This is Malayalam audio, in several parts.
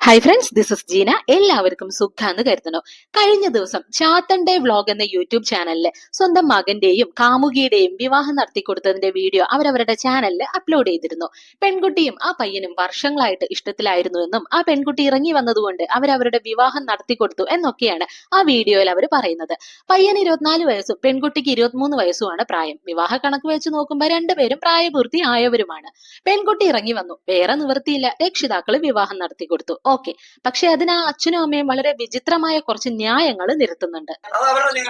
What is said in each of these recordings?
Hi friends this is Jeena എല്ലാവർക്കും സുഖാന്ന് കരുതുന്നു. കഴിഞ്ഞ ദിവസം ചാത്തന്റെ വ്ലോഗ് എന്ന യൂട്യൂബ് ചാനലിൽ സ്വന്തം മകന്റെയും കാമുകിയുടെയും വിവാഹം നടത്തി നടത്തിക്കൊടുത്തതിന്റെ വീഡിയോ അവരവരുടെ ചാനലിൽ അപ്ലോഡ് ചെയ്തിരുന്നു. പെൺകുട്ടിയും ആ പയ്യനും വർഷങ്ങളായിട്ട് ഇഷ്ടത്തിലായിരുന്നു എന്നും ആ പെൺകുട്ടി ഇറങ്ങി വന്നതുകൊണ്ട് അവരവരുടെ വിവാഹം നടത്തി കൊടുത്തു എന്നൊക്കെയാണ് ആ വീഡിയോയിൽ അവർ പറയുന്നത്. പയ്യന് ഇരുപത്തിനാല് വയസ്സും പെൺകുട്ടിക്ക് ഇരുപത്തിമൂന്ന് വയസ്സുമാണ് പ്രായം. വിവാഹ കണക്ക് വെച്ച് നോക്കുമ്പോൾ രണ്ടുപേരും പ്രായപൂർത്തി ആയവരുമാണ്. പെൺകുട്ടി ഇറങ്ങി വന്നു. വേറെ നിവൃത്തിയില്ല. രക്ഷിതാക്കൾ വിവാഹം നടത്തി കൊടുത്തു. ഓക്കെ പക്ഷെ അതിന് ആ അച്ഛനും അമ്മയും വളരെ വിചിത്രമായ കുറച്ച് ന്യായങ്ങൾ നിരത്തുന്നുണ്ട്. അമ്മകളുടെ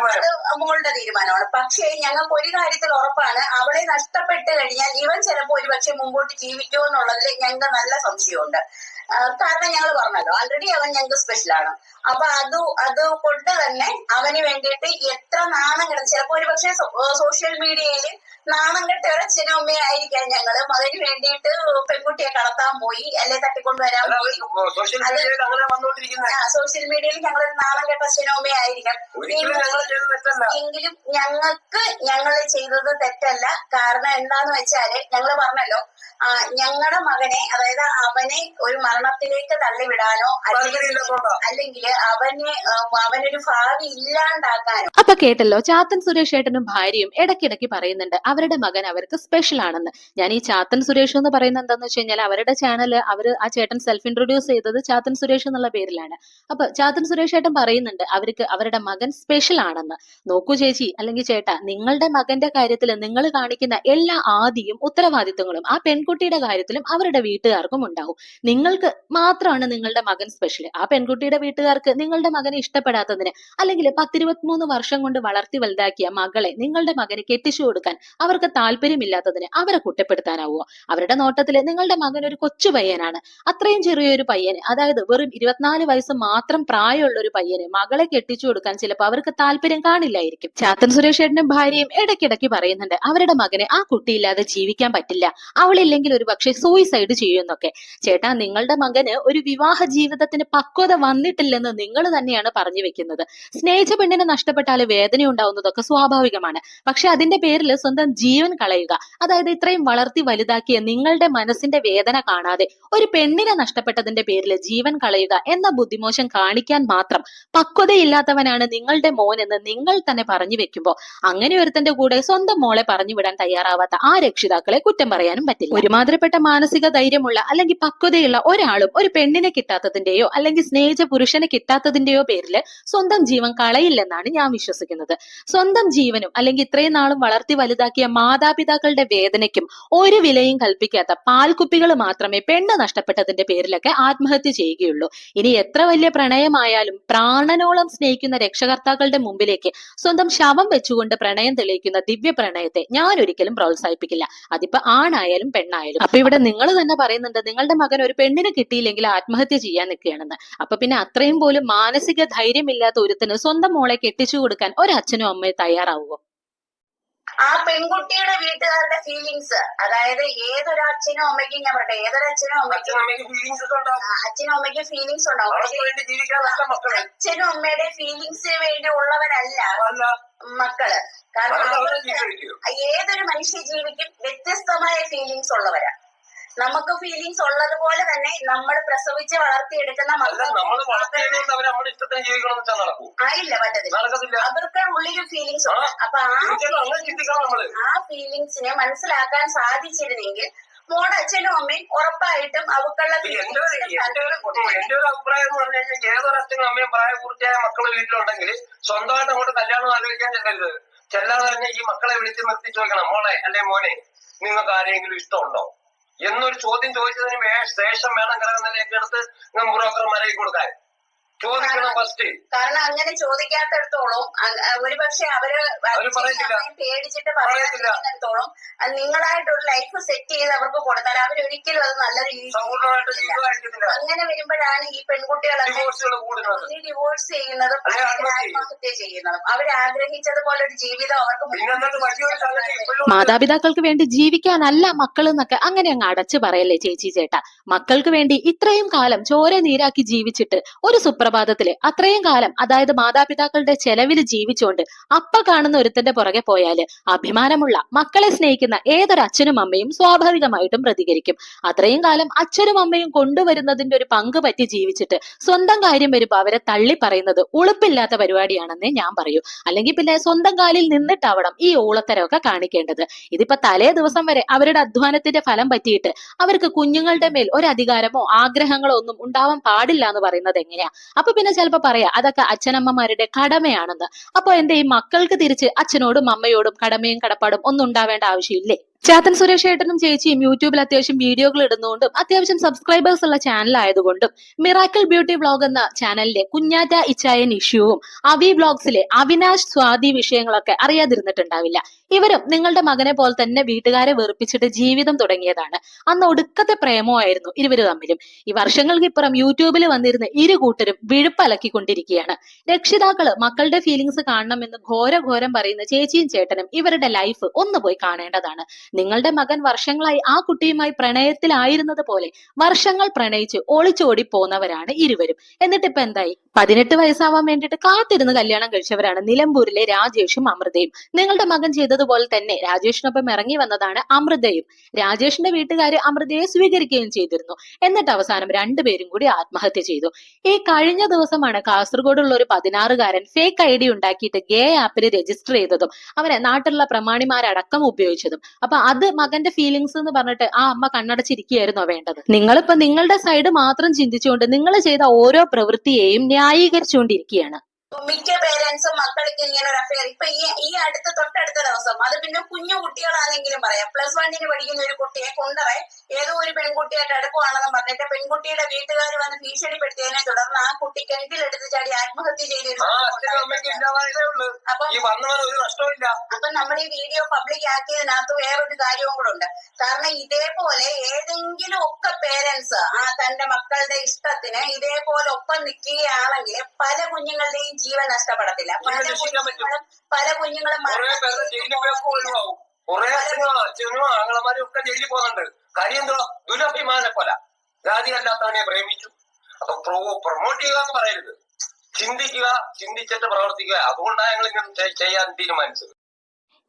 മോളുടെ തീരുമാനമാണ്. പക്ഷേ ഞങ്ങൾക്ക് ഒരു കാര്യത്തിൽ ഉറപ്പാണ്. അവളെ നഷ്ടപ്പെട്ട് കഴിഞ്ഞാൽ ഇവൻ ചിലപ്പോൾ ഒരു പക്ഷെ മുമ്പോട്ട് ജീവിക്കുമോ എന്നുള്ളതിൽ ഞങ്ങൾക്ക് നല്ല സംശയമുണ്ട്. കാരണം ഞങ്ങൾ പറഞ്ഞല്ലോ. ആൾറെഡി അവൻ ഞങ്ങൾക്ക് സ്പെഷ്യലാണ് അപ്പൊ അത് അത് കൊണ്ട് തന്നെ അവന് വേണ്ടിയിട്ട് എത്ര നാണം കിട്ടും ചിലപ്പോ ഒരു പക്ഷേ സോഷ്യൽ മീഡിയയിൽ നാണം കെട്ടവരെ ചിനമ്മയായിരിക്കാം ഞങ്ങൾ. മകന് വേണ്ടിയിട്ട് പെൺകുട്ടിയെ കടത്താൻ പോയി അല്ലെ തട്ടിക്കൊണ്ടുവരാൻ വരാൻ പോയി. സോഷ്യൽ മീഡിയയിൽ ഞങ്ങൾ നാണം കെട്ട തെറ്റല്ല. എങ്കിലും ഞങ്ങൾക്ക് ഞങ്ങൾ ചെയ്തത് തെറ്റല്ല. കാരണം എന്താന്ന് വെച്ചാൽ ഞങ്ങൾ പറഞ്ഞല്ലോ ഞങ്ങളുടെ മകനെ അതായത് അവനെ ഒരു മരണത്തിലേക്ക് തള്ളിവിടാനോ അല്ലെങ്കിൽ അല്ലെങ്കിൽ അവന് അവനൊരു ഭാവി ഇല്ലാണ്ടാക്കാനോ. അപ്പൊ കേട്ടല്ലോ ചാത്തൻ സുരേഷ് ഏട്ടനും ഭാര്യയും ഇടയ്ക്കിടയ്ക്ക് പറയുന്നുണ്ട് അവരുടെ മകൻ അവർക്ക് സ്പെഷ്യൽ ആണെന്ന്. ഞാൻ ഈ ചാത്തൻ സുരേഷ് എന്ന് പറയുന്നത് എന്താന്ന് വെച്ച് കഴിഞ്ഞാൽ അവരുടെ ചാനൽ അവർ ആ ചേട്ടൻ സെൽഫ് ഇൻട്രൊഡ്യൂസ് ചെയ്തത് ചാത്തൻ സുരേഷ് എന്നുള്ള പേരിലാണ്. അപ്പൊ ചാത്തൻ സുരേഷ് ഏട്ടൻ പറയുന്നുണ്ട് അവർക്ക് അവരുടെ മകൻ സ്പെഷ്യൽ ആണെന്ന്. നോക്കൂ ചേച്ചി അല്ലെങ്കിൽ ചേട്ടാ നിങ്ങളുടെ മകന്റെ കാര്യത്തിൽ നിങ്ങൾ കാണിക്കുന്ന എല്ലാ ആദിയും ഉത്തരവാദിത്തങ്ങളും ആ പെൺകുട്ടിയുടെ കാര്യത്തിലും അവരുടെ വീട്ടുകാർക്കും ഉണ്ടാവും. നിങ്ങൾക്ക് മാത്രമാണ് നിങ്ങളുടെ മകൻ സ്പെഷ്യൽ ആ പെൺകുട്ടിയുടെ വീട്ടുകാർക്ക് നിങ്ങളുടെ മകനെ ഇഷ്ടപ്പെടാത്തതിന് അല്ലെങ്കിൽ പത്തിരുപത്തിമൂന്ന് വർഷം കൊണ്ട് വളർത്തി വലുതാക്കിയ മകളെ നിങ്ങളുടെ മകന് കെട്ടിച്ചു കൊടുക്കാൻ അവർക്ക് താല്പര്യമില്ലാത്തതിന് അവരെ കുറ്റപ്പെടുത്താനാവുമോ അവരുടെ നോട്ടത്തിൽ നിങ്ങളുടെ മകൻ ഒരു കൊച്ചു പയ്യനാണ്. അത്രയും ചെറിയൊരു പയ്യന് അതായത് വെറും ഇരുപത്തിനാല് വയസ്സ് മാത്രം പ്രായമുള്ള ഒരു പയ്യന് മകളെ കെട്ടിച്ചു കൊടുക്കാൻ ചിലപ്പോൾ അവർക്ക് താല്പര്യം കാണില്ലായിരിക്കും. ചാത്തൻ സുരേഷ് ഏട്ടനും ഭാര്യയും ഇടയ്ക്കിടയ്ക്ക് പറയുന്നുണ്ട് അവരുടെ മകനെ ആ കുട്ടിയില്ലാതെ ജീവിക്കാൻ പറ്റില്ല. അവളില്ലെങ്കിൽ ഒരു പക്ഷേ സൂയിസൈഡ് ചെയ്യുമെന്നൊക്കെ. ചേട്ടാ നിങ്ങളുടെ മകന് ഒരു വിവാഹ ജീവിതത്തിന് പക്വത വന്നിട്ടില്ലെന്ന് നിങ്ങൾ തന്നെയാണ് പറഞ്ഞു വെക്കുന്നത്. സ്നേഹിച്ച പെണ്ണിനെ നഷ്ടപ്പെട്ടാൽ വേദന ഉണ്ടാവുന്നതൊക്കെ സ്വാഭാവികമാണ്. പക്ഷെ അതിന്റെ പേരിൽ സ്വന്തം ജീവൻ കളയുക അതായത് ഇത്രയും വളർത്തി വലുതാക്കിയ നിങ്ങളുടെ മനസ്സിന്റെ വേദന കാണാതെ ഒരു പെണ്ണിനെ നഷ്ടപ്പെട്ടതിന്റെ പേരിൽ ജീവൻ കളയുക എന്ന ബുദ്ധിമോശം കാണിക്കാൻ മാത്രം പക്വതയില്ലാത്തവനാണ് നിങ്ങളുടെ മോൻ എന്ന് നിങ്ങൾ തന്നെ പറഞ്ഞു വെക്കുമ്പോൾ അങ്ങനെ ഒരുത്തന്റെ കൂടെ സ്വന്തം മോളെ പറഞ്ഞു വിടാൻ തയ്യാറാവാത്ത ആ രക്ഷിതാക്കളെ കുറ്റം പറയാനും പറ്റില്ല. ഒരുമാതിരിപ്പെട്ട മാനസിക ധൈര്യമുള്ള അല്ലെങ്കിൽ പക്വതയുള്ള ഒരാളും ഒരു പെണ്ണിനെ കിട്ടാത്തതിന്റെയോ അല്ലെങ്കിൽ സ്നേഹിച്ച പുരുഷനെ കിട്ടാത്തതിന്റെയോ പേരിൽ സ്വന്തം ജീവൻ കളയില്ലെന്നാണ് ഞാൻ വിശ്വസിക്കുന്നത്. സ്വന്തം ജീവനും അല്ലെങ്കിൽ ഇത്രയും നാളും വളർത്തി വലുതാക്കിയ മാതാപിതാക്കളുടെ വേദനയ്ക്കും ഒരു വിലയും കൽപ്പിക്കാത്ത പാൽക്കുപ്പികൾ മാത്രമേ പെണ്ണ് നഷ്ടപ്പെട്ടതിന്റെ പേരിലൊക്കെ ആത്മഹത്യ ചെയ്യുകയുള്ളൂ. ഇനി എത്ര വലിയ പ്രണയമായാലും പ്രാണനോളം സ്നേഹിക്കുന്ന രക്ഷകർത്താക്കളുടെ മുമ്പിലേക്ക് സ്വന്തം ശവം വെച്ചുകൊണ്ട് പ്രണയം തെളിയിക്കുന്ന ദിവ്യ പ്രണയത്തെ ഞാൻ ഒരിക്കലും പ്രോത്സാഹിപ്പിക്കില്ല. അതിപ്പോ ആണായാലും പെണ്ണായാലും. അപ്പൊ ഇവിടെ നിങ്ങൾ തന്നെ പറയുന്നുണ്ട് നിങ്ങളുടെ മകൻ ഒരു പെണ്ണിനെ കിട്ടിയില്ലെങ്കിൽ ആത്മഹത്യ ചെയ്യാൻ നിൽക്കുകയാണെന്ന്. അപ്പൊ പിന്നെ അത്രയും പോലും മാനസിക ധൈര്യമില്ലാത്ത ഒരുത്തിന് സ്വന്തം മോളെ കെട്ടിച്ചു കൊടുക്കാൻ ഒരു അച്ഛനും അമ്മയും തയ്യാറാവുമോ ആ പെൺകുട്ടിയുടെ വീട്ടുകാരുടെ ഫീലിങ്സ് അതായത് ഏതൊരു അച്ഛനും അമ്മയ്ക്കും ഞാൻ പറയട്ടെ ഏതൊരു അച്ഛനും അമ്മയ്ക്കും ഫീലിങ്സ് ഉണ്ടാവും ആ, അച്ഛനും അമ്മയ്ക്കും ഫീലിങ്സ് ഉണ്ടാവും വേണ്ടി ജീവിക്കാൻ നല്ല മക്കളെ. അച്ഛനും അമ്മയുടെ ഫീലിങ്സിന് വേണ്ടി ഉള്ളവരല്ല മക്കൾ. കാരണം ഏതൊരു മനുഷ്യ ജീവിക്കും വ്യത്യസ്തമായ ഫീലിങ്സ് ഉള്ളവരാ. നമുക്ക് ഫീലിങ്സ് ഉള്ളത് പോലെ തന്നെ നമ്മൾ പ്രസവിച്ച് വളർത്തിയെടുക്കുന്ന ആയില്ല പറ്റത്തില്ല. അവർക്ക് ഉള്ളിലും ഫീലിങ്സ് ഉണ്ട്. ആ. അപ്പൊ ആ ഫീലിങ്സിനെ മനസ്സിലാക്കാൻ സാധിച്ചിരുന്നെങ്കിൽ മോടെ അച്ഛനും അമ്മയും ഉറപ്പായിട്ടും അവക്കുള്ള എന്റെ എന്റെ ഒരു അഭിപ്രായം എന്ന് പറഞ്ഞു കഴിഞ്ഞാൽ ഏതൊരു അച്ഛനും അമ്മയും പ്രായപൂർത്തിയായ മക്കൾ വീട്ടിലുണ്ടെങ്കിൽ സ്വന്തമായിട്ട് അങ്ങോട്ട് കല്യാണം ആലോചിക്കാൻ ചെല്ലരുത്. ചെല്ലാതെ തന്നെ ഈ മക്കളെ വിളിച്ച് നിർത്തി ചോദിക്കണം മോളെ അല്ലെ മോനെ നിങ്ങൾക്ക് ആരെങ്കിലും ഇഷ്ടമുണ്ടോ? എന്നൊരു ചോദ്യം ചോദിച്ചതിന് ശേഷം വേണം കിടക്കുന്നതിലേക്ക് എടുത്ത് ബ്രോക്കർമാരെ കൊടുക്കാൻ ചോദിക്കണം ഫസ്റ്റ് കാരണം അങ്ങനെ ചോദിക്കാത്തടത്തോളം ഒരു പക്ഷെ അവർ പേടിച്ചിട്ട്. പറയാത്തിടത്തോളം നിങ്ങളായിട്ടൊരു ലൈഫ് സെറ്റ് ചെയ്ത് അവർക്ക് കൊടുത്താൽ അവരൊരിക്കലും അത് നല്ല രീതിയിൽ അങ്ങനെ വരുമ്പോഴാണ് ഈ ഈ ഡിവോഴ്സ് ചെയ്യുന്നത് ആത്മഹത്യ. ചെയ്യുന്നതും. അവർ ആഗ്രഹിച്ചതുപോലെ ഒരു ജീവിതം അവർക്ക്. മാതാപിതാക്കൾക്ക് വേണ്ടി ജീവിക്കാനല്ല മക്കൾ എന്നൊക്കെ അങ്ങനെ അങ്ങ് അടച്ചു പറയല്ലേ ചേച്ചി ചേട്ടാ? മക്കൾക്ക് വേണ്ടി ഇത്രയും കാലം ചോര നീരാക്കി ജീവിച്ചിട്ട് ഒരു സുപ്രഭാതം സുപ്രഭാതത്തിൽ അത്രയും കാലം അതായത് മാതാപിതാക്കളുടെ ചെലവിൽ ജീവിച്ചുകൊണ്ട് അപ്പ കാണുന്ന ഒരുത്തന്റെ പുറകെ പോയാൽ അഭിമാനമുള്ള മക്കളെ സ്നേഹിക്കുന്ന ഏതൊരു അച്ഛനും അമ്മയും സ്വാഭാവികമായിട്ടും പ്രതികരിക്കും. അത്രയും കാലം അച്ഛനും അമ്മയും കൊണ്ടുവരുന്നതിന്റെ ഒരു പങ്ക് പറ്റി ജീവിച്ചിട്ട് സ്വന്തം കാര്യം വരുമ്പോ അവരെ തള്ളി പറയുന്നത് ഉളുപ്പില്ലാത്ത പരിപാടിയാണെന്നേ ഞാൻ പറയൂ. അല്ലെങ്കിൽ പിന്നെ സ്വന്തം കാലിൽ നിന്നിട്ടാവണം ഈ ഓളത്തരമൊക്കെ കാണിക്കേണ്ടത്. ഇതിപ്പോ തലേ ദിവസം വരെ അവരുടെ അധ്വാനത്തിന്റെ ഫലം പറ്റിയിട്ട് അവർക്ക് കുഞ്ഞുങ്ങളുടെ മേൽ ഒരു അധികാരമോ ആഗ്രഹങ്ങളോ ഒന്നും ഉണ്ടാവാൻ പാടില്ല എന്ന് പറയുന്നത് എങ്ങനെയാ? അപ്പൊ പിന്നെ ചിലപ്പോ പറയാ അതൊക്കെ അച്ഛനമ്മമാരുടെ കടമയാണെന്ന്. അപ്പോൾ എന്തേ ഈ മക്കൾക്ക് തിരിച്ച് അച്ഛനോടും അമ്മയോടും കടമയും കടപ്പാടും ഒന്നും ഉണ്ടാവേണ്ട ആവശ്യമില്ലേ? ചാത്തൻ സുരേഷ് ഏട്ടനും ചേച്ചിയും യൂട്യൂബിൽ അത്യാവശ്യം വീഡിയോകൾ ഇടുന്നതുകൊണ്ടും അത്യാവശ്യം സബ്സ്ക്രൈബേഴ്സ് ഉള്ള ചാനൽ ആയതുകൊണ്ടും മിറാക്കിൾ ബ്യൂട്ടി വ്ളോഗ് എന്ന ചാനലിലെ കുഞ്ഞാറ്റ ഇച്ചായൻ ഇഷ്യൂവും അവി വ്ളോഗ്സിലെ അവിനാശ് സ്വാതി വിഷയങ്ങളൊക്കെ അറിയാതിരുന്നിട്ടുണ്ടാവില്ല. ഇവരും നിങ്ങളുടെ മകനെ പോലെ തന്നെ വീട്ടുകാരെ വെറുപ്പിച്ചിട്ട് ജീവിതം തുടങ്ങിയതാണ്. അന്ന് ഒടുക്കത്തെ പ്രേമമായിരുന്നു ഇരുവരും തമ്മിലും. ഈ വർഷങ്ങൾക്ക് ഇപ്പുറം യൂട്യൂബിൽ വന്നിരുന്ന ഇരു കൂട്ടരും വിഴുപ്പലക്കിക്കൊണ്ടിരിക്കുകയാണ്. രക്ഷിതാക്കൾ മക്കളുടെ ഫീലിങ്സ് കാണണമെന്ന് ഘോരഘോരം പറയുന്ന ചേച്ചിയും ചേട്ടനും ഇവരുടെ ലൈഫ് ഒന്ന് പോയി കാണേണ്ടതാണ്. നിങ്ങളുടെ മകൻ വർഷങ്ങളായി ആ കുട്ടിയുമായി പ്രണയത്തിലായിരുന്നത് പോലെ വർഷങ്ങൾ പ്രണയിച്ച് ഒളിച്ചോടി പോന്നവരാണ് ഇരുവരും. എന്നിട്ട് ഇപ്പൊ എന്തായി? പതിനെട്ട് വയസ്സാവാൻ വേണ്ടിയിട്ട് കാത്തിരുന്ന് കല്യാണം കഴിച്ചവരാണ് നിലമ്പൂരിലെ രാജേഷും അമൃതയും. നിങ്ങളുടെ മകൻ ചെയ്തതുപോലെ തന്നെ രാജേഷിനൊപ്പം ഇറങ്ങി വന്നതാണ് അമൃതയും. രാജേഷിന്റെ വീട്ടുകാര് അമൃതയെ സ്വീകരിക്കുകയും ചെയ്തിരുന്നു. എന്നിട്ട് അവസാനം രണ്ടുപേരും കൂടി ആത്മഹത്യ ചെയ്തു. ഈ കഴിഞ്ഞ ദിവസമാണ് കാസർഗോഡുള്ള ഒരു പതിനാറുകാരൻ ഫേക്ക് ഐ ഡി ഉണ്ടാക്കിയിട്ട് ഗേ ആപ്പിൽ രജിസ്റ്റർ ചെയ്തതും അവനെ നാട്ടിലുള്ള പ്രമാണിമാരടക്കം ഉപയോഗിച്ചതും. അപ്പൊ അത് മകന്റെ ഫീലിങ്സ് എന്ന് പറഞ്ഞിട്ട് ആ അമ്മ കണ്ണടച്ചിരിക്കുകയായിരുന്നോ വേണ്ടത്? നിങ്ങളിപ്പോ നിങ്ങളുടെ സൈഡ് മാത്രം ചിന്തിച്ചുകൊണ്ട് നിങ്ങൾ ചെയ്ത ഓരോ പ്രവൃത്തിയെയും ന്യായീകരിച്ചുകൊണ്ടിരിക്കുകയാണ്. മിക്ക പേരൻസും മക്കൾക്ക് ഇങ്ങനെ ഒരു അഫയർ ഇപ്പൊ ഈ ഈ അടുത്ത തൊട്ടടുത്ത ദിവസം അത് പിന്നെ കുഞ്ഞു കുട്ടികളാണെങ്കിലും പറയാം. പ്ലസ് വണ്ണിന് പഠിക്കുന്ന ഒരു കുട്ടിയെ കൊണ്ടുപോയി ഏതോ ഒരു പെൺകുട്ടിയായിട്ട് അടുപ്പമാണെന്ന് പറഞ്ഞിട്ട് പെൺകുട്ടിയുടെ വീട്ടുകാർ വന്ന് ഭീഷണിപ്പെടുത്തിയതിനെ തുടർന്ന് ആ കുട്ടി കിണറ്റിലെടുത്ത് ചാടി ആത്മഹത്യ ചെയ്തിരുന്നു അപ്പൊ നമ്മൾ ഈ വീഡിയോ പബ്ലിക് ആക്കിയതിനകത്ത് വേറൊരു കാര്യവും കൂടെ ഉണ്ട്. കാരണം ഇതേപോലെ ഏതെങ്കിലും ഒക്കെ പേരൻസ് ആ തന്റെ മക്കളുടെ ഇഷ്ടത്തിന് ഇതേപോലെ ഒപ്പം നിൽക്കുകയാണെങ്കിൽ പല കുഞ്ഞുങ്ങളുടെയും ജീവൻ നഷ്ടപ്പെടത്തില്ല. പല. കുഞ്ഞുങ്ങളും പല കുഞ്ഞുങ്ങളും കുറെ അച്ഛനും അച്ഛനും ആങ്ങളമാരും ഒക്കെ ജയിലിൽ പോകുന്നുണ്ട്. കാര്യം എന്തുവാ ദുരഭിമാന കൊല. ജാതിയല്ലാത്തവനെ പ്രേമിച്ചു. അപ്പൊ പ്രൊമോട്ട് ചെയ്യുക എന്ന് പറയരുത്. ചിന്തിക്കുക ചിന്തിച്ചിട്ട് പ്രവർത്തിക്കുക. അതുകൊണ്ടാണ് ഞങ്ങൾ ഇങ്ങനെ ചെയ്യാൻ തീരുമാനിച്ചത്.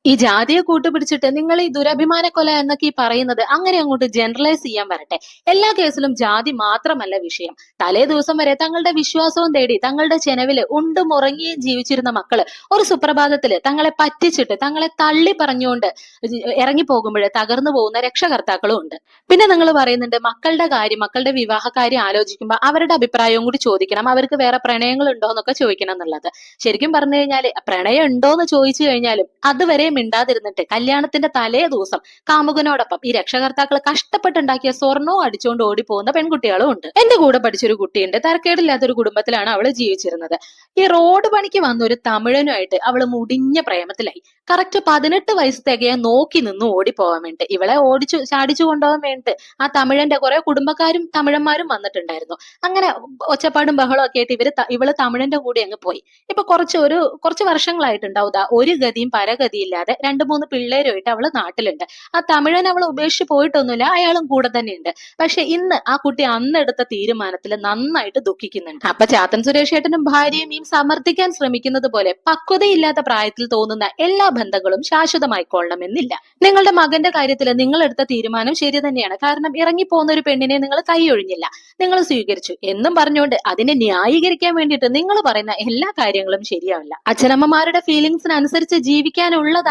ഈ ജാതിയെ കൂട്ടുപിടിച്ചിട്ട് നിങ്ങൾ ഈ ദുരഭിമാന കൊല എന്നൊക്കെ ഈ പറയുന്നത് അങ്ങനെ അങ്ങോട്ട് ജനറലൈസ് ചെയ്യാൻ വരട്ടെ. എല്ലാ കേസിലും ജാതി മാത്രമല്ല വിഷയം. തലേ ദിവസം വരെ തങ്ങളുടെ വിശ്വാസവും തേടി തങ്ങളുടെ ചെനവിൽ ഉണ്ടും ഉറങ്ങിയും ജീവിച്ചിരുന്ന മക്കൾ ഒരു സുപ്രഭാതത്തിൽ തങ്ങളെ പറ്റിച്ചിട്ട് തങ്ങളെ തള്ളി പറഞ്ഞുകൊണ്ട് ഇറങ്ങി പോകുമ്പോൾ തകർന്നു പോകുന്ന രക്ഷകർത്താക്കളും ഉണ്ട്. പിന്നെ നിങ്ങൾ പറയുന്നുണ്ട് മക്കളുടെ കാര്യം മക്കളുടെ വിവാഹ കാര്യം ആലോചിക്കുമ്പോൾ അവരുടെ അഭിപ്രായവും കൂടി ചോദിക്കണം. അവർക്ക് വേറെ പ്രണയങ്ങൾ ഉണ്ടോ എന്നൊക്കെ ചോദിക്കണം എന്നുള്ളത്. ശരിക്കും പറഞ്ഞു കഴിഞ്ഞാൽ പ്രണയം ഉണ്ടോ എന്ന് ചോദിച്ചു കഴിഞ്ഞാലും അതുവരെ മിണ്ടാതിരുന്നിട്ട് കല്യാണത്തിന്റെ തലേ ദിവസം കാമുകനോടൊപ്പം ഈ രക്ഷകർത്താക്കൾ കഷ്ടപ്പെട്ടുണ്ടാക്കിയ സ്വർണവും അടിച്ചുകൊണ്ട് ഓടിപ്പോകുന്ന പെൺകുട്ടികളും ഉണ്ട്. എന്റെ കൂടെ പഠിച്ചൊരു കുട്ടിയുണ്ട്. തരക്കേടില്ലാത്തൊരു കുടുംബത്തിലാണ് അവൾ ജീവിച്ചിരുന്നത്. ഈ റോഡ് പണിക്ക് വന്ന ഒരു തമിഴനുമായിട്ട് അവൾ മുടിഞ്ഞ പ്രേമത്തിലായി. കറക്റ്റ് പതിനെട്ട് വയസ്സ് തികയാൻ നോക്കി നിന്ന് ഓടിപ്പോവാൻ വേണ്ടി ഇവളെ ഓടിച്ചു ചാടിച്ചു കൊണ്ടുപോകാൻ വേണ്ടിട്ട് ആ തമിഴന്റെ കുറെ കുടുംബക്കാരും തമിഴന്മാരും വന്നിട്ടുണ്ടായിരുന്നു. അങ്ങനെ ഒച്ചപ്പാടും ബഹളവും ഒക്കെ ആയിട്ട് ഇവർ ഇവൾ തമിഴന്റെ കൂടെ അങ്ങ് പോയി. ഇപ്പൊ കുറച്ച് ഒരു കുറച്ച് വർഷങ്ങളായിട്ടുണ്ടാവും. ഒരു ഗതിയും പരഗതിയില്ലാതെ രണ്ട് മൂന്ന് പിള്ളേരുമായിട്ട് അവൾ നാട്ടിലുണ്ട്. ആ തമിഴൻ അവളെ ഉപേക്ഷിച്ച് പോയിട്ടൊന്നുമില്ല അയാളും കൂടെ തന്നെയുണ്ട്. പക്ഷെ ഇന്ന് ആ കുട്ടി അന്നെടുത്ത തീരുമാനത്തിൽ നന്നായിട്ട് ദുഃഖിക്കുന്നുണ്ട്. അപ്പൊ ചാത്തൻ സുരേഷ് ഏട്ടനും ഭാര്യയും ഈ സമർത്ഥിക്കാൻ ശ്രമിക്കുന്നത് പോലെ പക്വതയില്ലാത്ത പ്രായത്തിൽ തോന്നുന്ന എല്ലാ ബന്ധങ്ങളും ശാശ്വതമായിക്കൊള്ളണമെന്നില്ല നിങ്ങളുടെ മകന്റെ കാര്യത്തിൽ നിങ്ങൾ എടുത്ത തീരുമാനം ശരി തന്നെയാണ്. കാരണം ഇറങ്ങിപ്പോകുന്ന ഒരു പെണ്ണിനെ നിങ്ങൾ കൈയൊഴിഞ്ഞില്ല. നിങ്ങൾ സ്വീകരിച്ചു എന്നും പറഞ്ഞുകൊണ്ട് അതിനെ ന്യായീകരിക്കാൻ വേണ്ടിയിട്ട് നിങ്ങൾ പറയുന്ന എല്ലാ കാര്യങ്ങളും ശരിയാവില്ല. അച്ഛനമ്മമാരുടെ ഫീലിംഗ്സിനനുസരിച്ച്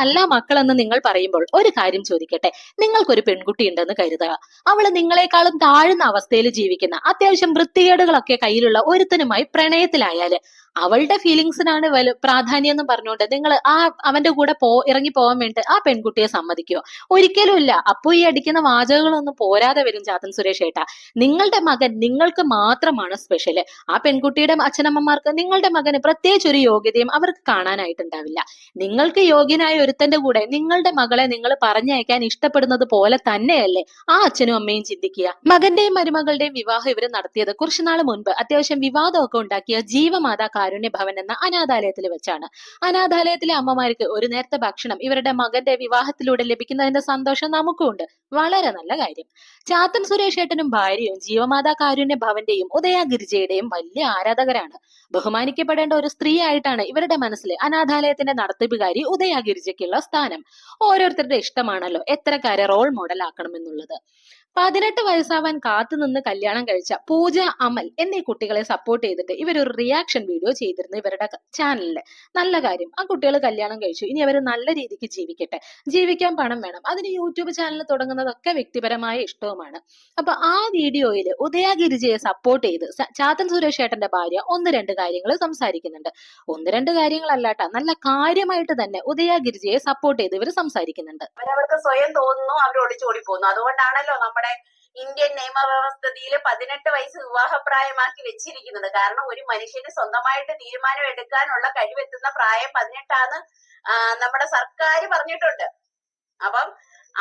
ജീവിക്കാനുള്ളതല്ല മക്കളെന്ന് നിങ്ങൾ പറയുമ്പോൾ ഒരു കാര്യം ചോദിക്കട്ടെ? നിങ്ങൾക്കൊരു പെൺകുട്ടി ഉണ്ടെന്ന് കരുതുക. അവൾ നിങ്ങളെക്കാളും താഴ്ന്ന അവസ്ഥയിൽ ജീവിക്കുന്ന അത്യാവശ്യം വൃത്തികേടുകളൊക്കെ കയ്യിലുള്ള ഒരുത്തനുമായി പ്രണയത്തിലായാൽ അവളുടെ ഫീലിങ്സിനാണ് പ്രാധാന്യം എന്ന് പറഞ്ഞുകൊണ്ട് നിങ്ങൾ ആ അവന്റെ കൂടെ പോ ഇറങ്ങി പോകാൻ വേണ്ടി ആ പെൺകുട്ടിയെ സമ്മതിക്കുമോ ഒരിക്കലും ഇല്ല. അപ്പോ ഈ അടിക്കുന്ന വാചകങ്ങളൊന്നും പോരാതെ വരും ചാത്തൻ സുരേഷ് ഏട്ടാ. നിങ്ങളുടെ മകൻ നിങ്ങൾക്ക് മാത്രമാണ് സ്പെഷ്യൽ ആ പെൺകുട്ടിയുടെ അച്ഛനമ്മമാർക്ക് നിങ്ങളുടെ മകന് പ്രത്യേകിച്ച് ഒരു യോഗ്യതയും അവർക്ക് കാണാനായിട്ടുണ്ടാവില്ല. നിങ്ങൾക്ക് യോഗ്യനായ ഒരുത്തന്റെ കൂടെ നിങ്ങളുടെ മകളെ നിങ്ങൾ പറഞ്ഞയക്കാൻ ഇഷ്ടപ്പെടുന്നത് പോലെ തന്നെയല്ലേ ആ അച്ഛനും അമ്മയും ചിന്തിക്കുക. മകന്റെയും മരുമകളുടെയും വിവാഹം ഇവർ നടത്തിയത് കുറച്ചുനാൾ മുൻപ്. അത്യാവശ്യം വിവാദമൊക്കെ ഉണ്ടാക്കിയ ജീവമാതാ കാരുണ്യ ഭവൻ എന്ന അനാഥാലയത്തിൽ വെച്ചാണ്. അനാഥാലയത്തിലെ അമ്മമാർക്ക് ഒരു നേരത്തെ ഭക്ഷണം ഇവരുടെ മകന്റെ വിവാഹത്തിലൂടെ ലഭിക്കുന്നതിന്റെ സന്തോഷം നമുക്കുണ്ട്. വളരെ നല്ല കാര്യം. ചാത്തൻ സുരേഷ് ഏട്ടനും ഭാര്യയും ജീവമാതാ കാരുണ്യ ഭവന്റെയും ഉദയ ഗിരിജയുടെയും വലിയ ആരാധകരാണ്. ബഹുമാനിക്കപ്പെടേണ്ട ഒരു സ്ത്രീ ആയിട്ടാണ് ഇവരുടെ മനസ്സിൽ അനാഥാലയത്തിന്റെ നടത്തിപ്പുകാരി ഉദയ ഗിരിജയ്ക്കുള്ള സ്ഥാനം. ഓരോരുത്തരുടെ ഇഷ്ടമാണല്ലോ എത്രക്കാരെ റോൾ മോഡൽ ആക്കണമെന്നുള്ളത്. പതിനെട്ട് വയസ്സാവാൻ കാത്തുനിന്ന് കല്യാണം കഴിച്ച പൂജ അമൽ എന്നീ കുട്ടികളെ സപ്പോർട്ട് ചെയ്തിട്ട് ഇവരൊരു റിയാക്ഷൻ വീഡിയോ ചെയ്തിരുന്നു ഇവരുടെ ചാനലിൽ നല്ല കാര്യം. ആ കുട്ടികൾ കല്യാണം കഴിച്ചു. ഇനി അവർ നല്ല രീതിക്ക് ജീവിക്കട്ടെ. ജീവിക്കാൻ പണം വേണം. അതിന് യൂട്യൂബ് ചാനൽ തുടങ്ങുന്നതൊക്കെ വ്യക്തിപരമായ ഇഷ്ടവുമാണ്. അപ്പൊ ആ വീഡിയോയിൽ ഉദയഗിരിജയെ സപ്പോർട്ട് ചെയ്ത് ചാത്തൻ സുരേഷ് ഏട്ടന്റെ ഭാര്യ ഒന്ന് രണ്ട് കാര്യങ്ങൾ സംസാരിക്കുന്നുണ്ട്. ഒന്ന് രണ്ട് കാര്യങ്ങളല്ലാട്ട. നല്ല കാര്യമായിട്ട് തന്നെ ഉദയഗിരിജയെ സപ്പോർട്ട് ചെയ്ത് ഇവർ സംസാരിക്കുന്നുണ്ട്. അവരവർക്ക് സ്വയം തോന്നുന്നു അവർ ഒളിച്ചോടി പോകുന്നു അതുകൊണ്ടാണല്ലോ നമ്മുടെ ഇന്ത്യൻ നിയമവ്യവസ്ഥയിൽ പതിനെട്ട് വയസ്സ് വിവാഹപ്രായമാക്കി വെച്ചിരിക്കുന്നത്. കാരണം ഒരു മനുഷ്യന് സ്വന്തമായിട്ട് തീരുമാനം എടുക്കാനുള്ള കഴിവെത്തുന്ന പ്രായം പതിനെട്ടാന്ന് നമ്മുടെ സർക്കാർ പറഞ്ഞിട്ടുണ്ട്. അപ്പം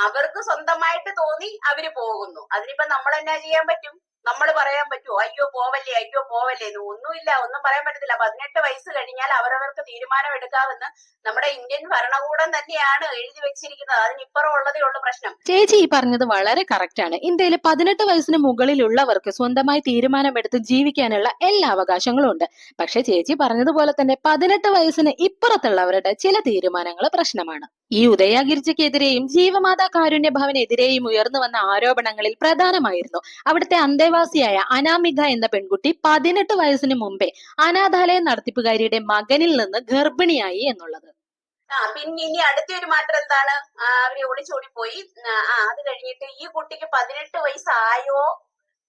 അവർക്ക് സ്വന്തമായിട്ട് തോന്നി അവർ പോകുന്നു. അതിനിപ്പോ നമ്മൾ എന്നാ ചെയ്യാൻ പറ്റും? നമ്മൾ പറയാൻ പറ്റുമോ അയ്യോ പോവല്ലേ അയ്യോ പോവല്ലേ എന്ന്? ഒന്നുമില്ല ഒന്നും പറയാൻ പറ്റത്തില്ല. പതിനെട്ട് വയസ്സ് കഴിഞ്ഞാൽ അവരവർക്ക് തീരുമാനം എടുക്കാമെന്ന് നമ്മുടെ ഇന്ത്യൻ ഭരണകൂടം തന്നെയാണ് എഴുതി വെച്ചിരിക്കുന്നത്. അതിനിപ്പുറം ഉള്ളതേ ഉള്ളൂ പ്രശ്നം. ചേച്ചി ഈ പറഞ്ഞത് വളരെ കറക്റ്റ് ആണ്. ഇന്ത്യയിൽ പതിനെട്ട് വയസ്സിന് മുകളിലുള്ളവർക്ക് സ്വന്തമായി തീരുമാനമെടുത്ത് ജീവിക്കാനുള്ള എല്ലാ അവകാശങ്ങളും ഉണ്ട്. പക്ഷെ ചേച്ചി പറഞ്ഞതുപോലെ തന്നെ പതിനെട്ട് വയസ്സിന് ഇപ്പുറത്തുള്ളവരുടെ ചില തീരുമാനങ്ങൾ പ്രശ്നമാണ്. ഈ ഉദയഗിരിജയ്ക്കെതിരെയും ജീവമാതാ കാരുണ്യ ഭവനെതിരെയും ഉയർന്നു വന്ന ആരോപണങ്ങളിൽ പ്രധാനമായിരുന്നു. അവിടുത്തെ അന്തേവാസിയായ അനാമിക എന്ന പെൺകുട്ടി പതിനെട്ട് വയസ്സിന് മുമ്പേ അനാഥാലയ നടത്തിപ്പുകാരിയുടെ മകനിൽ നിന്ന് ഗർഭിണിയായി എന്നുള്ളത്. ആ പിന്നെ ഇനി അടുത്ത ഒരു മാറ്റം എന്താണ്? അവർ ഒളിച്ചോടി പോയി ആ, അത് കഴിഞ്ഞിട്ട് ഈ കുട്ടിക്ക് പതിനെട്ട് വയസ്സായോ?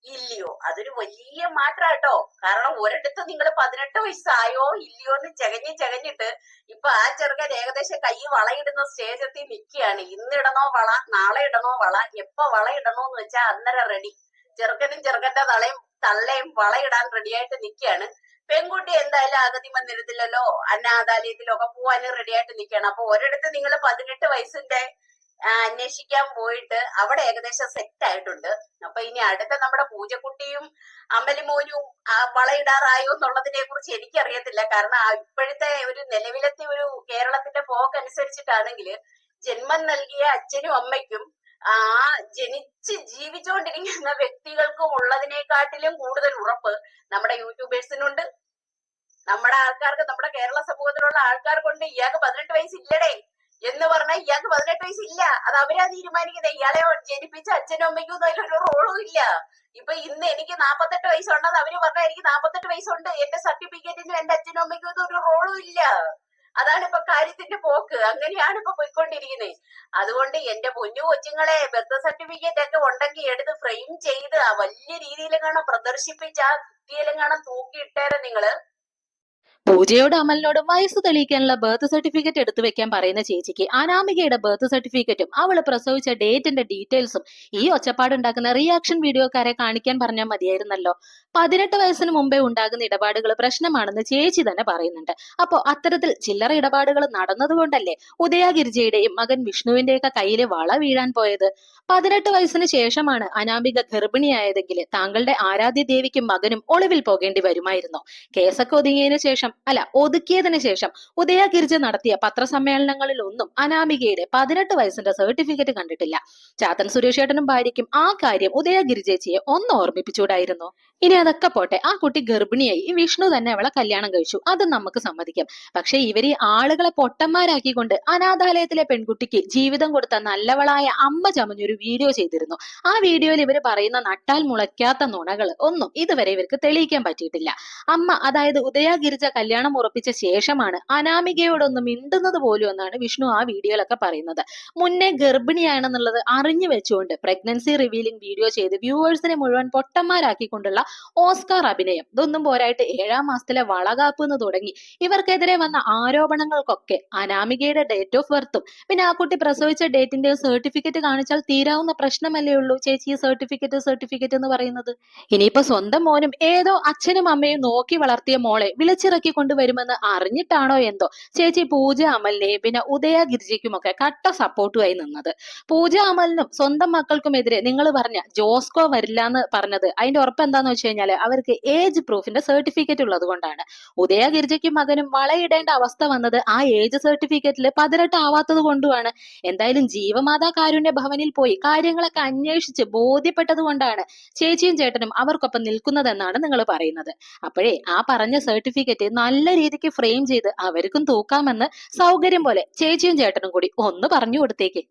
ഇല്ലയോ? അതൊരു വലിയ മാറ്റം കേട്ടോ കാരണം ഒരിടത്ത് നിങ്ങൾ പതിനെട്ട് വയസ്സായോ ഇല്ലയോ എന്ന് ചകഞ്ഞ് ചകഞ്ഞിട്ട് ഇപ്പൊ ആ ചെറുക്കൻ ഏകദേശം കൈ വളയിടുന്ന സ്റ്റേജ് എത്തി നിൽക്കുകയാണ്. ഇന്ന് ഇടണോ വള നാളെ ഇടണോ വള എപ്പോ വളയിടണോ എന്ന് വെച്ചാൽ അന്നേരം റെഡി ചെറുക്കനും ചെറുക്കന്റെ തളയും തള്ളയും വളയിടാൻ റെഡിയായിട്ട് നിൽക്കുകയാണ്. പെൺകുട്ടി എന്തായാലും അഗതി മന്ദിരത്തിലല്ലോ അനാഥാലയത്തിലൊക്കെ പോവാനും റെഡിയായിട്ട് നിൽക്കുകയാണ്. അപ്പൊ ഒരിടത്ത് നിങ്ങൾ പതിനെട്ട് വയസ്സിന്റെ അന്വേഷിക്കാൻ പോയിട്ട് അവിടെ ഏകദേശം സെറ്റ് ആയിട്ടുണ്ട്. അപ്പൊ ഇനി അടുത്ത നമ്മുടെ പൂജക്കുട്ടിയും അമ്പലിമോനും വളയിടാറായോ എന്നുള്ളതിനെ കുറിച്ച് എനിക്കറിയത്തില്ല. കാരണം ഇപ്പോഴത്തെ ഒരു നിലവിലത്തെ ഒരു കേരളത്തിന്റെ പോക്ക് അനുസരിച്ചിട്ടാണെങ്കിൽ ജന്മം നൽകിയ അച്ഛനും അമ്മയ്ക്കും ആ ജനിച്ച് ജീവിച്ചുകൊണ്ടിരിക്കുന്ന വ്യക്തികൾക്കും ഉള്ളതിനെക്കാട്ടിലും കൂടുതൽ ഉറപ്പ് നമ്മുടെ യൂട്യൂബേഴ്സിനുണ്ട്. നമ്മുടെ ആൾക്കാർക്ക് നമ്മുടെ കേരള സമൂഹത്തിലുള്ള ആൾക്കാർക്കുണ്ട്. ഇയാൾക്ക് പതിനെട്ട് വയസ്സില്ലടേ എന്ന് പറഞ്ഞാൽ ഇയാൾക്ക് പതിനെട്ട് വയസ്സില്ല. അത് അവരാ തീരുമാനിക്കുന്നത് ഇയാളെ ജനിപ്പിച്ച അച്ഛനും അമ്മയ്ക്കും ഒന്നും അതിലൊരു റോളും ഇല്ല. ഇപ്പൊ ഇന്ന് എനിക്ക് നാപ്പത്തെട്ട് വയസ്സുണ്ടെന്ന് അവർ പറഞ്ഞാൽ എനിക്ക് നാപ്പത്തെട്ട് വയസ്സുണ്ട്. എന്റെ സർട്ടിഫിക്കറ്റിനും എന്റെ അച്ഛനും അമ്മയ്ക്കും ഒന്നും ഒരു റോളും ഇല്ല. അതാണ് ഇപ്പൊ കാര്യത്തിന്റെ പോക്ക്. അങ്ങനെയാണ് ഇപ്പൊ പോയിക്കൊണ്ടിരിക്കുന്നത് അതുകൊണ്ട് എന്റെ പൊന്നു കൊച്ചുങ്ങളെ ബർത്ത് സർട്ടിഫിക്കറ്റ് ഒക്കെ ഉണ്ടെങ്കിൽ എടുത്ത് ഫ്രെയിം ചെയ്ത് ആ വലിയ രീതിയിലെങ്ങാണോ പ്രദർശിപ്പിച്ച് ആ ഭിത്തിയിലെങ്ങാനും തൂക്കിയിട്ടേരെ നിങ്ങൾ. പൂജയോട് അമലിനോട് വയസ്സ് തെളിയിക്കാനുള്ള ബർത്ത് സർട്ടിഫിക്കറ്റ് എടുത്തു വെക്കാൻ പറയുന്ന ചേച്ചിക്ക് അനാമികയുടെ ബർത്ത് സർട്ടിഫിക്കറ്റും അവൾ പ്രസവിച്ച ഡേറ്റിന്റെ ഡീറ്റെയിൽസും ഈ ഒച്ചപ്പാടുണ്ടാക്കുന്ന റിയാക്ഷൻ വീഡിയോക്കാരെ കാണിക്കാൻ പറഞ്ഞാൽ മതിയായിരുന്നല്ലോ. പതിനെട്ട് വയസ്സിന് മുമ്പേ ഉണ്ടാകുന്ന ഇടപാടുകൾ പ്രശ്നമാണെന്ന് ചേച്ചി തന്നെ പറയുന്നുണ്ട്. അപ്പോ അത്തരത്തിൽ ചില്ലറ ഇടപാടുകൾ നടന്നതുകൊണ്ടല്ലേ ഉദയഗിരിജയുടെയും മകൻ വിഷ്ണുവിന്റെയൊക്കെ കയ്യിലെ വള വീഴാൻ പോയത്? പതിനെട്ട് വയസ്സിന് ശേഷമാണ് അനാമിക ഗർഭിണിയായതെങ്കിൽ താങ്കളുടെ ആരാധ്യ ദേവിക്കും മകനും ഒളിവിൽ പോകേണ്ടി വരുമായിരുന്നു. കേസൊക്കെ ഒതുങ്ങിയതിനു ശേഷം അല്ല ഒതുക്കിയതിനു ശേഷം ഉദയഗിരിജ നടത്തിയ പത്രസമ്മേളനങ്ങളിൽ ഒന്നും അനാമികയുടെ പതിനെട്ട് വയസ്സിന്റെ സർട്ടിഫിക്കറ്റ് കണ്ടിട്ടില്ല. ചാത്തൻ സുരേഷേട്ടനും ഭാര്യയ്ക്കും ആ കാര്യം ഉദയഗിരിജേച്ചിയെ ഒന്ന് ഓർമ്മിപ്പിച്ചൂടായിരുന്നു ഇനി അതൊക്കെ പോട്ടെ ആ കുട്ടി ഗർഭിണിയായി. വിഷ്ണു തന്നെ അവളെ കല്യാണം കഴിച്ചു. അത് നമുക്ക് സമ്മതിക്കാം. പക്ഷെ ഇവർ ഈ ആളുകളെ പൊട്ടന്മാരാക്കിക്കൊണ്ട് അനാഥാലയത്തിലെ പെൺകുട്ടിക്ക് ജീവിതം കൊടുത്ത നല്ലവളായ അമ്മ ചമഞ്ഞൊരു വീഡിയോ ചെയ്തിരുന്നു. ആ വീഡിയോയിൽ ഇവർ പറയുന്ന നട്ടാൽ മുളയ്ക്കാത്ത നുണകൾ ഒന്നും ഇതുവരെ ഇവർക്ക് തെളിയിക്കാൻ പറ്റിയിട്ടില്ല. അമ്മ അതായത് ഉദയഗിരിജ കല്യാണം ഉറപ്പിച്ച ശേഷമാണ് അനാമികയോടൊന്ന് മിണ്ടുന്നത് പോലും എന്നാണ് വിഷ്ണു ആ വീഡിയോയിലൊക്കെ പറയുന്നത്. മുന്നേ ഗർഭിണിയാണെന്നുള്ളത് അറിഞ്ഞു വെച്ചുകൊണ്ട് പ്രഗ്നൻസി റിവീലിംഗ് വീഡിയോ ചെയ്ത് വ്യൂവേഴ്സിനെ മുഴുവൻ പൊട്ടന്മാരാക്കിക്കൊണ്ടുള്ള ഓസ്കാർ അഭിനയം. ഇതൊന്നും പോരായിട്ട് ഏഴാം മാസത്തിലെ വളകാപ്പ് എന്ന് തുടങ്ങി. ഇവർക്കെതിരെ വന്ന ആരോപണങ്ങൾക്കൊക്കെ അനാമികയുടെ ഡേറ്റ് ഓഫ് ബർത്തും പിന്നെ ആ കുട്ടി പ്രസവിച്ച ഡേറ്റിന്റെ സർട്ടിഫിക്കറ്റ് കാണിച്ചാൽ തീരാവുന്ന പ്രശ്നമല്ലേ ഉള്ളൂ ചേച്ചി സർട്ടിഫിക്കറ്റ് സർട്ടിഫിക്കറ്റ് എന്ന് പറയുന്നത്? ഇനിയിപ്പോ സ്വന്തം മോനും ഏതോ അച്ഛനും അമ്മയും നോക്കി വളർത്തിയ മോളെ വിളിച്ചിറക്കി കൊണ്ടുവരുമെന്ന് അറിഞ്ഞിട്ടാണോ എന്തോ? ചേച്ചി പൂജ അമലിനെയും പിന്നെ ഉദയ ഗിരിജയ്ക്കുമൊക്കെ കട്ട സപ്പോർട്ടുമായി നിന്നത്. പൂജ അമലിനും സ്വന്തം മക്കൾക്കുമെതിരെ നിങ്ങൾ പറഞ്ഞ ജോസ്കോ വരില്ല എന്ന് പറഞ്ഞത് അതിന്റെ ഉറപ്പ് എന്താന്ന് വെച്ച് കഴിഞ്ഞാൽ അവർക്ക് ഏജ് പ്രൂഫിന്റെ സർട്ടിഫിക്കറ്റ് ഉള്ളത് കൊണ്ടാണ്. ഉദയ ഗിരിജയ്ക്കും മകനും വളയിടേണ്ട അവസ്ഥ വന്നത് ആ ഏജ് സർട്ടിഫിക്കറ്റിൽ പതിനെട്ടാവാത്തത് കൊണ്ടുമാണ്. എന്തായാലും ജീവമാതാ കാരുണ്യ ഭവനിൽ പോയി കാര്യങ്ങളൊക്കെ അന്വേഷിച്ച് ബോധ്യപ്പെട്ടത് കൊണ്ടാണ് ചേച്ചിയും ചേട്ടനും അവർക്കൊപ്പം നിൽക്കുന്നതെന്നാണ് നിങ്ങൾ പറയുന്നത്. അപ്പോഴേ ആ പറഞ്ഞ സർട്ടിഫിക്കറ്റ് നല്ല രീതിക്ക് ഫ്രെയിം ചെയ്ത് അവർക്കും തൂക്കാമെന്ന് സൗകര്യം പോലെ ചേച്ചിയും ചേട്ടനും കൂടി ഒന്ന് പറഞ്ഞു കൊടുത്തേക്ക്.